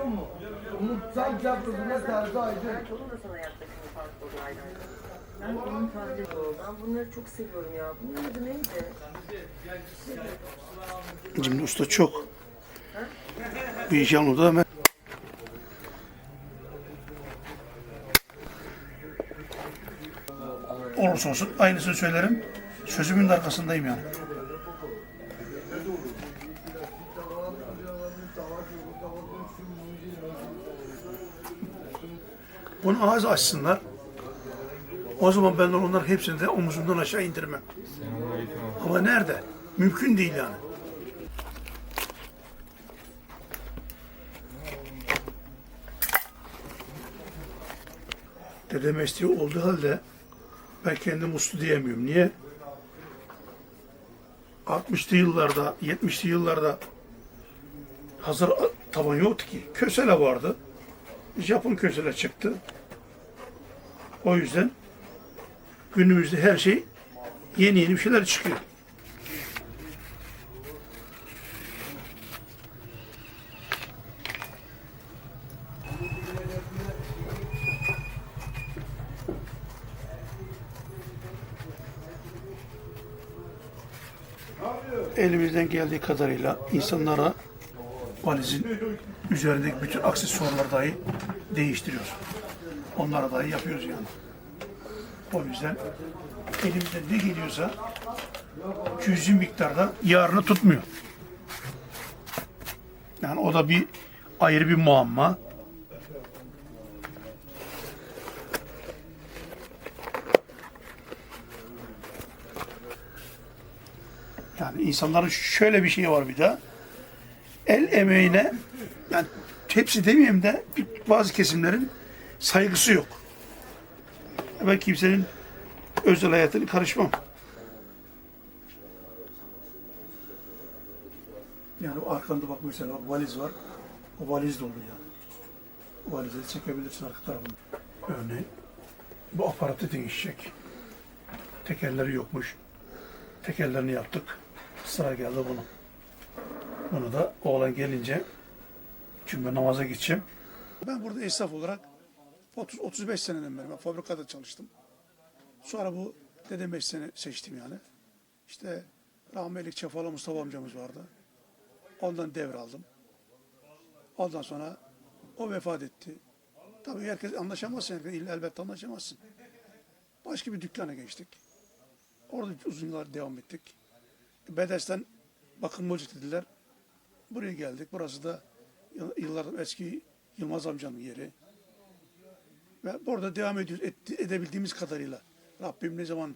biliyor musun? Umut Can Köprüsü'ne terzi aydın. Evet, onun da sana yaklaşımı farklı olaylardı. Ben onun tarzı Ben bunları çok seviyorum ya. Bunun adı neydi? Şimdi usta çok. Bir iş yanıldı hemen. Olursa olsun aynısını söylerim. Sözümün de arkasındayım yani. Bunu ağzı açsınlar. O zaman ben onların hepsini de omuzumdan aşağı indirmem. Ama nerede? Mümkün değil yani. Dede mesleği olduğu halde ben kendim uslu diyemiyorum. Niye? 60'lı yıllarda, 70'li yıllarda hazır taban yoktu ki. Kösele vardı. Japon kösele çıktı. O yüzden günümüzde her şey yeni yeni bir şeyler çıkıyor. elimizden geldiği kadarıyla insanlara valizin üzerindeki bütün aksesuarları dahi değiştiriyoruz. Onlara dahi yapıyoruz yani. O yüzden elimizden ne geliyorsa cüzi miktarda yarını tutmuyor. Yani o da bir ayrı bir muamma. Yani insanların şöyle bir şey var bir de. El emeğine yani hepsi demeyeyim de bazı kesimlerin saygısı yok. Ben kimsenin özel hayatını karışmam. Yani arkanda bak mesela valiz var. O valiz dolu yani. O valizi çekebilirsin arka tarafını. Örneğin bu aparatı değişecek. Tekerleri yokmuş. Tekerlerini yaptık. Sıra geldi bunu. Bunu da oğlan gelince çünkü ben namaza gideceğim. Ben burada esnaf olarak 30 35 seneden beri ben fabrikada çalıştım. Sonra bu dede mesleğini seçtim yani. İşte rahmetli Çefalı Mustafa amcamız vardı. Ondan devraldım. Ondan sonra o vefat etti. Tabii herkes anlaşamazsın. Herkes illa elbette anlaşamazsın. Başka bir dükkana geçtik. Orada uzun yıllar devam ettik. Bedesten bakılmacı dediler. Buraya geldik. Burası da yıl- yıllardır eski Yılmaz amcanın yeri. Ve burada devam ediyoruz etti- edebildiğimiz kadarıyla. Rabbim ne zaman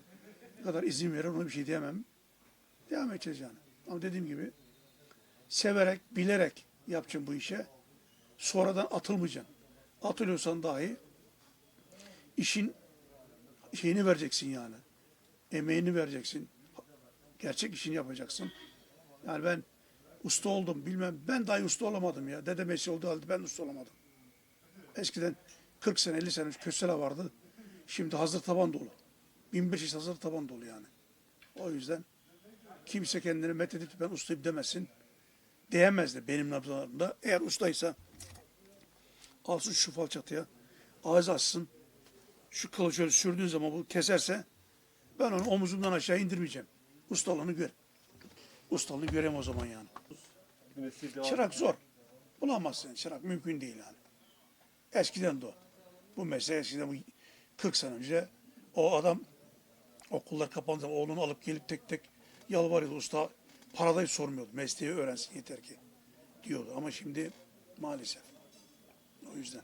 ne kadar izin verir ona bir şey diyemem. Devam edeceğiz yani. Ama dediğim gibi severek, bilerek yapacaksın bu işe. Sonradan atılmayacaksın. Atılıyorsan dahi işin şeyini vereceksin yani. Emeğini vereceksin. Gerçek işini yapacaksın. Yani ben usta oldum bilmem. Ben dahi usta olamadım ya. Dede mesleği olduğu halde ben usta olamadım. Eskiden 40 sene 50 sene kösele vardı. Şimdi hazır taban dolu. 1500 hazır taban dolu yani. O yüzden kimse kendini methedip ben ustayım demesin. Diyemez de benim nabzalarımda. Eğer ustaysa alsın şu falçatıya ağzı açsın. Şu kılıç öyle sürdüğün zaman bu keserse ben onu omuzumdan aşağı indirmeyeceğim. Ustalığını gör. Ustalığını göreyim o zaman yani. Çırak zor. Bulamazsın çırak. Mümkün değil yani. Eskiden de o. Bu mesele eskiden bu 40 sene önce o adam okullar kapandı oğlunu alıp gelip tek tek yalvarıyordu usta. Paradayı sormuyordu. Mesleği öğrensin yeter ki diyordu. Ama şimdi maalesef. O yüzden.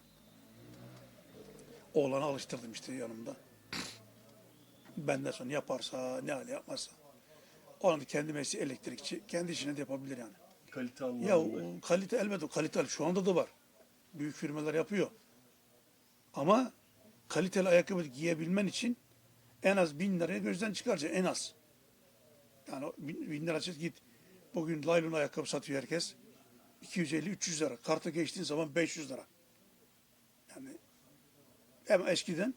Oğlanı alıştırdım işte yanımda. Benden sonra yaparsa ne hale yapmazsa. O anda kendi mesleği elektrikçi. Kendi işini de yapabilir yani. Kalite Ya anlamında. o kalite elbette kaliteli şu anda da var. Büyük firmalar yapıyor. Ama kaliteli ayakkabı giyebilmen için en az bin liraya gözden çıkaracaksın en az. Yani bin, bin lira çık git. Bugün laylon ayakkabı satıyor herkes. 250-300 lira. Kartı geçtiğin zaman 500 lira. Yani hem eskiden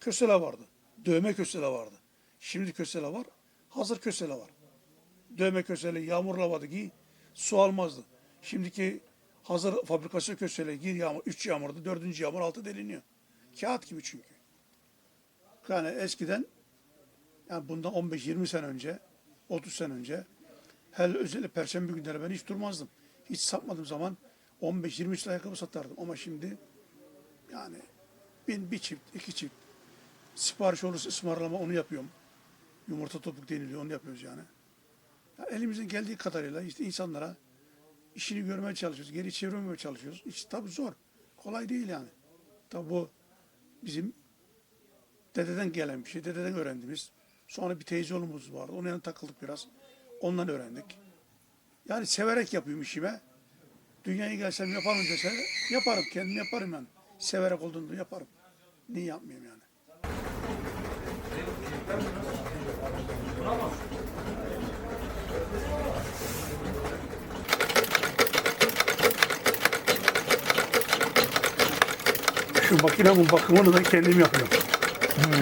kösele vardı. Dövme kösele vardı. Şimdi kösele var. Hazır kösele var. Dövme kösele yağmurla vardı ki su almazdı. Şimdiki Hazır fabrikası köşeyle gir yağmur, üç yağmurda dördüncü yağmur altı deliniyor. Kağıt gibi çünkü. Yani eskiden yani bundan 15-20 sene önce, 30 sene önce hele özellikle perşembe günleri ben hiç durmazdım. Hiç satmadığım zaman 15-20 lira ayakkabı satardım. Ama şimdi yani bin, bir çift, iki çift sipariş olursa ısmarlama onu yapıyorum. Yumurta topuk deniliyor onu yapıyoruz yani. Elimizin geldiği kadarıyla işte insanlara işini görmeye çalışıyoruz. Geri çevirmemeye çalışıyoruz. İş tabii zor. Kolay değil yani. Tabii bu bizim dededen gelen bir şey. Dededen öğrendiğimiz. Sonra bir teyze oğlumuz vardı. Onun yanına takıldık biraz. Ondan öğrendik. Yani severek yapıyorum işime. Dünyaya gelsem yaparım dese yaparım. Kendim yaparım yani. Severek olduğunda yaparım. Niye yapmayayım yani? Şu makinenin bakımını da kendim yapıyorum.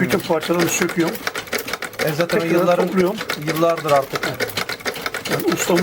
Bütün parçalarını söküyorum. E zaten Tekrar yılların, topluyorum. yıllardır artık. Yani ustamız